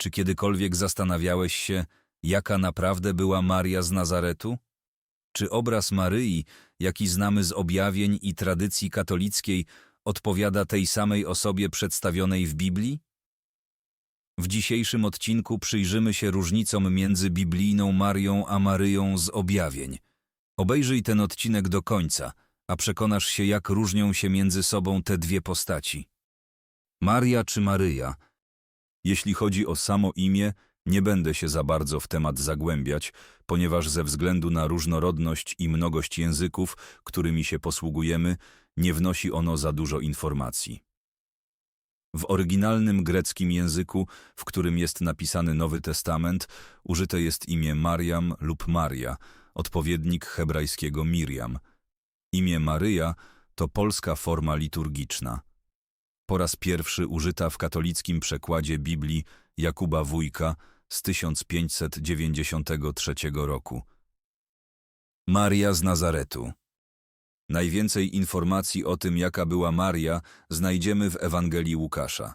Czy kiedykolwiek zastanawiałeś się, jaka naprawdę była Maria z Nazaretu? Czy obraz Maryi, jaki znamy z objawień i tradycji katolickiej, odpowiada tej samej osobie przedstawionej w Biblii? W dzisiejszym odcinku przyjrzymy się różnicom między biblijną Marią a Maryją z objawień. Obejrzyj ten odcinek do końca, a przekonasz się, jak różnią się między sobą te dwie postaci. Maria czy Maryja? Jeśli chodzi o samo imię, nie będę się za bardzo w temat zagłębiać, ponieważ ze względu na różnorodność i mnogość języków, którymi się posługujemy, nie wnosi ono za dużo informacji. W oryginalnym greckim języku, w którym jest napisany Nowy Testament, użyte jest imię Mariam lub Maria, odpowiednik hebrajskiego Miriam. Imię Maryja to polska forma liturgiczna. Po raz pierwszy użyta w katolickim przekładzie Biblii Jakuba Wójka z 1593 roku. Maria z Nazaretu Najwięcej informacji o tym, jaka była Maria, znajdziemy w Ewangelii Łukasza.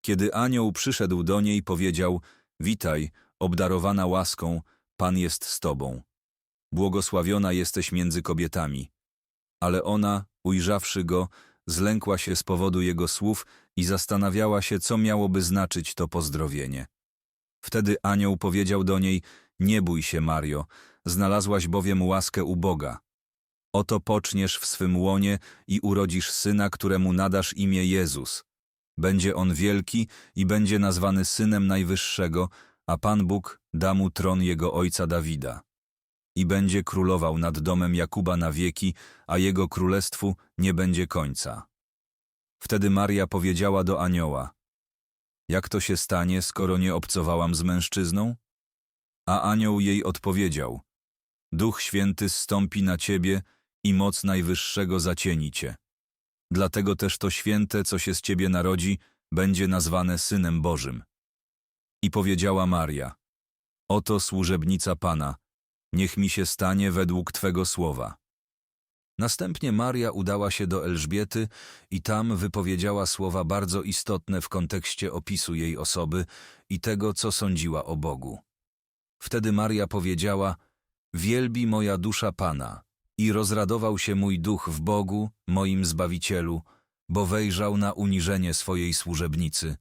Kiedy anioł przyszedł do niej, powiedział: Witaj, obdarowana łaską, Pan jest z tobą. Błogosławiona jesteś między kobietami. Ale ona, ujrzawszy go, zlękła się z powodu jego słów i zastanawiała się, co miałoby znaczyć to pozdrowienie. Wtedy anioł powiedział do niej: Nie bój się, Mario, znalazłaś bowiem łaskę u Boga. Oto poczniesz w swym łonie i urodzisz syna, któremu nadasz imię Jezus. Będzie on wielki i będzie nazwany synem Najwyższego, a Pan Bóg da mu tron jego ojca Dawida. I będzie królował nad domem Jakuba na wieki, a jego królestwu nie będzie końca. Wtedy Maria powiedziała do anioła: Jak to się stanie, skoro nie obcowałam z mężczyzną? A anioł jej odpowiedział: Duch Święty zstąpi na ciebie i moc Najwyższego zacieni cię. Dlatego też to święte, co się z ciebie narodzi, będzie nazwane Synem Bożym. I powiedziała Maria: Oto służebnica Pana, niech mi się stanie według Twego słowa. Następnie Maria udała się do Elżbiety i tam wypowiedziała słowa bardzo istotne w kontekście opisu jej osoby i tego, co sądziła o Bogu. Wtedy Maria powiedziała: Wielbi moja dusza Pana i rozradował się mój duch w Bogu, moim Zbawicielu, bo wejrzał na uniżenie swojej służebnicy.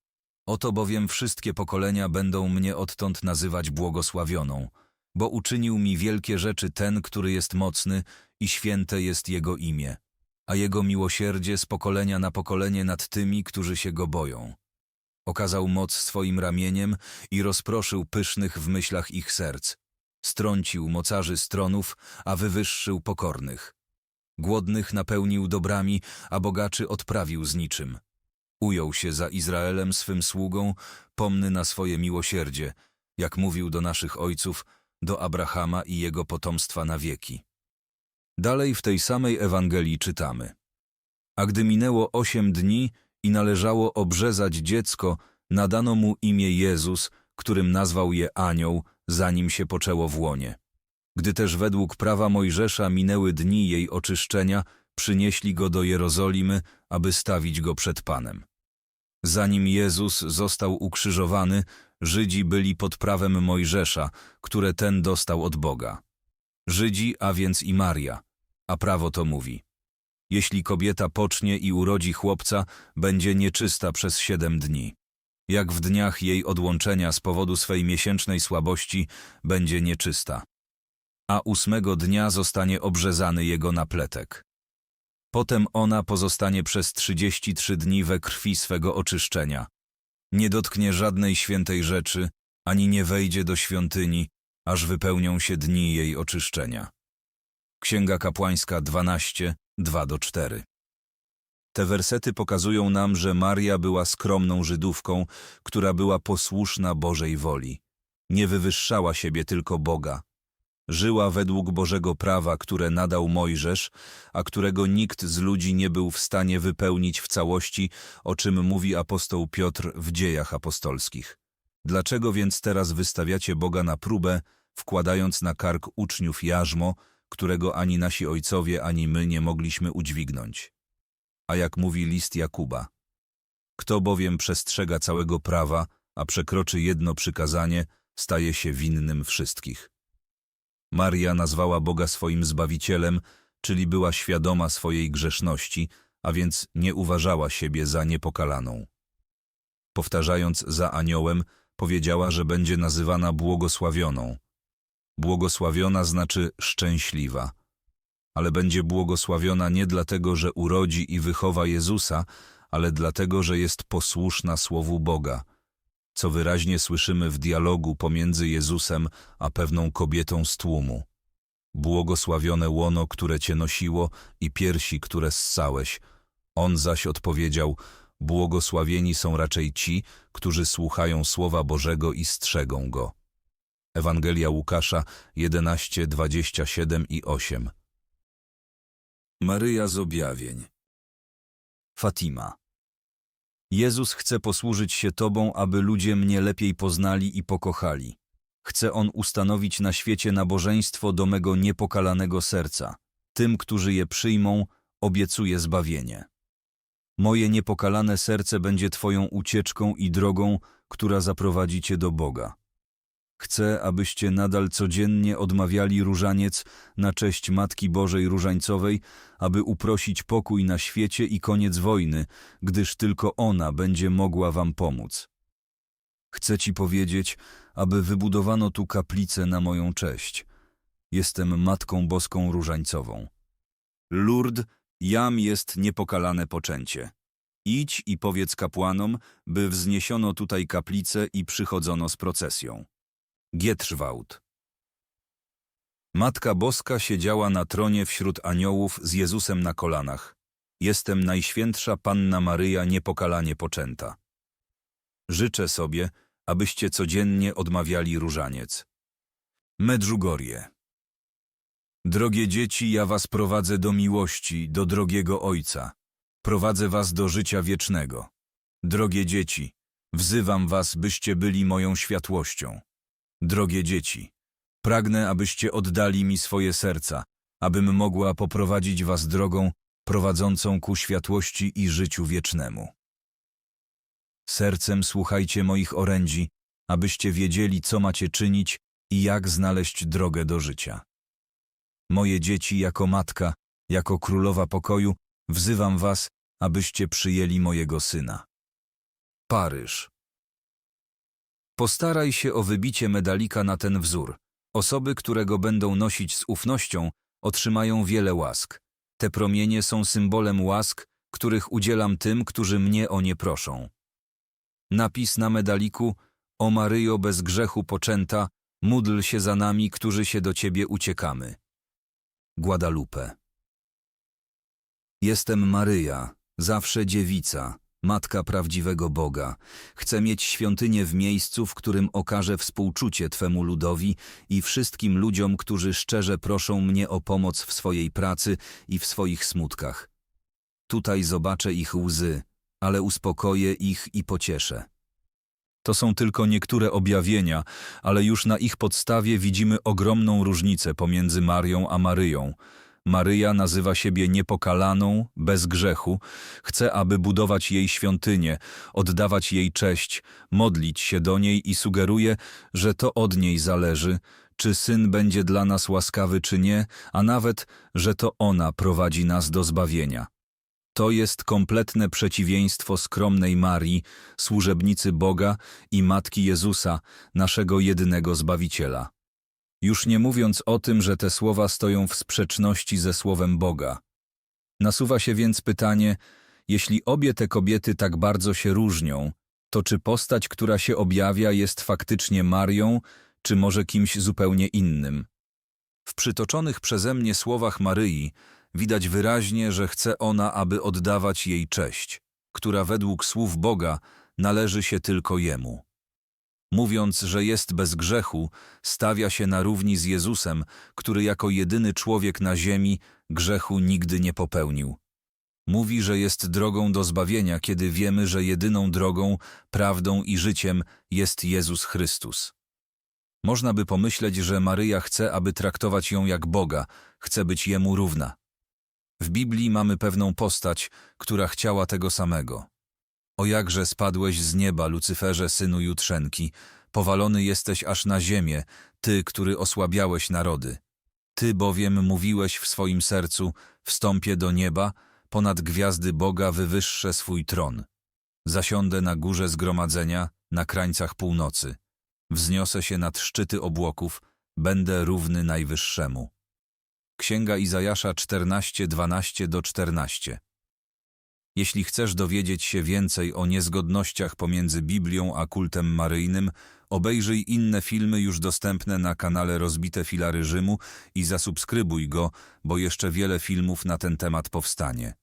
Oto bowiem wszystkie pokolenia będą mnie odtąd nazywać błogosławioną, bo uczynił mi wielkie rzeczy ten, który jest mocny i święte jest Jego imię, a Jego miłosierdzie z pokolenia na pokolenie nad tymi, którzy się Go boją. Okazał moc swoim ramieniem i rozproszył pysznych w myślach ich serc. Strącił mocarzy stronów, a wywyższył pokornych. Głodnych napełnił dobrami, a bogaczy odprawił z niczym. Ujął się za Izraelem swym sługą, pomny na swoje miłosierdzie, jak mówił do naszych ojców, do Abrahama i jego potomstwa na wieki. Dalej w tej samej Ewangelii czytamy. A gdy minęło osiem dni i należało obrzezać dziecko, nadano mu imię Jezus, którym nazwał je anioł, zanim się poczęło w łonie. Gdy też według prawa Mojżesza minęły dni jej oczyszczenia, przynieśli go do Jerozolimy, aby stawić go przed Panem. Zanim Jezus został ukrzyżowany, Żydzi byli pod prawem Mojżesza, które ten dostał od Boga. Żydzi, a więc i Maria. A prawo to mówi. Jeśli kobieta pocznie i urodzi chłopca, będzie nieczysta przez siedem dni. Jak w dniach jej odłączenia z powodu swej miesięcznej słabości będzie nieczysta. A ósmego dnia zostanie obrzezany jego napletek. Potem ona pozostanie przez trzydzieści trzy dni we krwi swego oczyszczenia. Nie dotknie żadnej świętej rzeczy, ani nie wejdzie do świątyni, aż wypełnią się dni jej oczyszczenia. Księga Kapłańska 12, 2-4 Te wersety pokazują nam, że Maria była skromną Żydówką, która była posłuszna Bożej woli. Nie wywyższała siebie tylko Boga. Żyła według Bożego prawa, które nadał Mojżesz, a którego nikt z ludzi nie był w stanie wypełnić w całości, o czym mówi apostoł Piotr w dziejach apostolskich. Dlaczego więc teraz wystawiacie Boga na próbę, wkładając na kark uczniów jarzmo, którego ani nasi ojcowie, ani my nie mogliśmy udźwignąć? A jak mówi list Jakuba, kto bowiem przestrzega całego prawa, a przekroczy jedno przykazanie, staje się winnym wszystkich. Maria nazwała Boga swoim Zbawicielem, czyli była świadoma swojej grzeszności, a więc nie uważała siebie za niepokalaną. Powtarzając za aniołem, powiedziała, że będzie nazywana błogosławioną. Błogosławiona znaczy szczęśliwa. Ale będzie błogosławiona nie dlatego, że urodzi i wychowa Jezusa, ale dlatego, że jest posłuszna Słowu Boga, co wyraźnie słyszymy w dialogu pomiędzy Jezusem a pewną kobietą z tłumu. Błogosławione łono, które cię nosiło i piersi, które ssałeś. On zaś odpowiedział, błogosławieni są raczej ci, którzy słuchają Słowa Bożego i strzegą Go. Ewangelia Łukasza 11, 27 i 8 Maryja z objawień Fatima Jezus chce posłużyć się Tobą, aby ludzie mnie lepiej poznali i pokochali. Chce On ustanowić na świecie nabożeństwo do mego niepokalanego serca. Tym, którzy je przyjmą, obiecuję zbawienie. Moje niepokalane serce będzie Twoją ucieczką i drogą, która zaprowadzi Cię do Boga. Chcę, abyście nadal codziennie odmawiali różaniec na cześć Matki Bożej Różańcowej, aby uprosić pokój na świecie i koniec wojny, gdyż tylko ona będzie mogła wam pomóc. Chcę ci powiedzieć, aby wybudowano tu kaplicę na moją cześć. Jestem Matką Boską Różańcową. Lourdes, jam jest niepokalane poczęcie. Idź i powiedz kapłanom, by wzniesiono tutaj kaplicę i przychodzono z procesją. Gietrzwałd. Matka Boska siedziała na tronie wśród aniołów z Jezusem na kolanach. Jestem Najświętsza Panna Maryja niepokalanie poczęta. Życzę sobie, abyście codziennie odmawiali różaniec. Medjugorje. Drogie dzieci, ja was prowadzę do miłości, do drogiego Ojca. Prowadzę was do życia wiecznego. Drogie dzieci, wzywam was, byście byli moją światłością. Drogie dzieci, pragnę, abyście oddali mi swoje serca, abym mogła poprowadzić was drogą prowadzącą ku światłości i życiu wiecznemu. Sercem słuchajcie moich orędzi, abyście wiedzieli, co macie czynić i jak znaleźć drogę do życia. Moje dzieci, jako matka, jako królowa pokoju, wzywam was, abyście przyjęli mojego syna. Paryż. Postaraj się o wybicie medalika na ten wzór. Osoby, które go będą nosić z ufnością, otrzymają wiele łask. Te promienie są symbolem łask, których udzielam tym, którzy mnie o nie proszą. Napis na medaliku O Maryjo bez grzechu poczęta, módl się za nami, którzy się do Ciebie uciekamy. Guadalupe Jestem Maryja, zawsze dziewica, Matka prawdziwego Boga. Chcę mieć świątynię w miejscu, w którym okażę współczucie Twemu ludowi i wszystkim ludziom, którzy szczerze proszą mnie o pomoc w swojej pracy i w swoich smutkach. Tutaj zobaczę ich łzy, ale uspokoję ich i pocieszę. To są tylko niektóre objawienia, ale już na ich podstawie widzimy ogromną różnicę pomiędzy Marią a Maryją – Maryja nazywa siebie niepokalaną, bez grzechu, chce, aby budować jej świątynię, oddawać jej cześć, modlić się do niej i sugeruje, że to od niej zależy, czy syn będzie dla nas łaskawy czy nie, a nawet, że to ona prowadzi nas do zbawienia. To jest kompletne przeciwieństwo skromnej Marii, służebnicy Boga i Matki Jezusa, naszego jedynego Zbawiciela. Już nie mówiąc o tym, że te słowa stoją w sprzeczności ze słowem Boga. Nasuwa się więc pytanie, jeśli obie te kobiety tak bardzo się różnią, to czy postać, która się objawia, jest faktycznie Marią, czy może kimś zupełnie innym? W przytoczonych przeze mnie słowach Maryi widać wyraźnie, że chce ona, aby oddawać jej cześć, która według słów Boga należy się tylko Jemu. Mówiąc, że jest bez grzechu, stawia się na równi z Jezusem, który jako jedyny człowiek na ziemi grzechu nigdy nie popełnił. Mówi, że jest drogą do zbawienia, kiedy wiemy, że jedyną drogą, prawdą i życiem jest Jezus Chrystus. Można by pomyśleć, że Maryja chce, aby traktować ją jak Boga, chce być Jemu równa. W Biblii mamy pewną postać, która chciała tego samego. O jakże spadłeś z nieba, Lucyferze, synu Jutrzenki, powalony jesteś aż na ziemię, ty, który osłabiałeś narody. Ty bowiem mówiłeś w swoim sercu, wstąpię do nieba, ponad gwiazdy Boga wywyższę swój tron. Zasiądę na górze zgromadzenia, na krańcach północy. Wzniosę się nad szczyty obłoków, będę równy Najwyższemu. Księga Izajasza 14, 12 do 14 Jeśli chcesz dowiedzieć się więcej o niezgodnościach pomiędzy Biblią a kultem maryjnym, obejrzyj inne filmy już dostępne na kanale Rozbite Filary Rzymu i zasubskrybuj go, bo jeszcze wiele filmów na ten temat powstanie.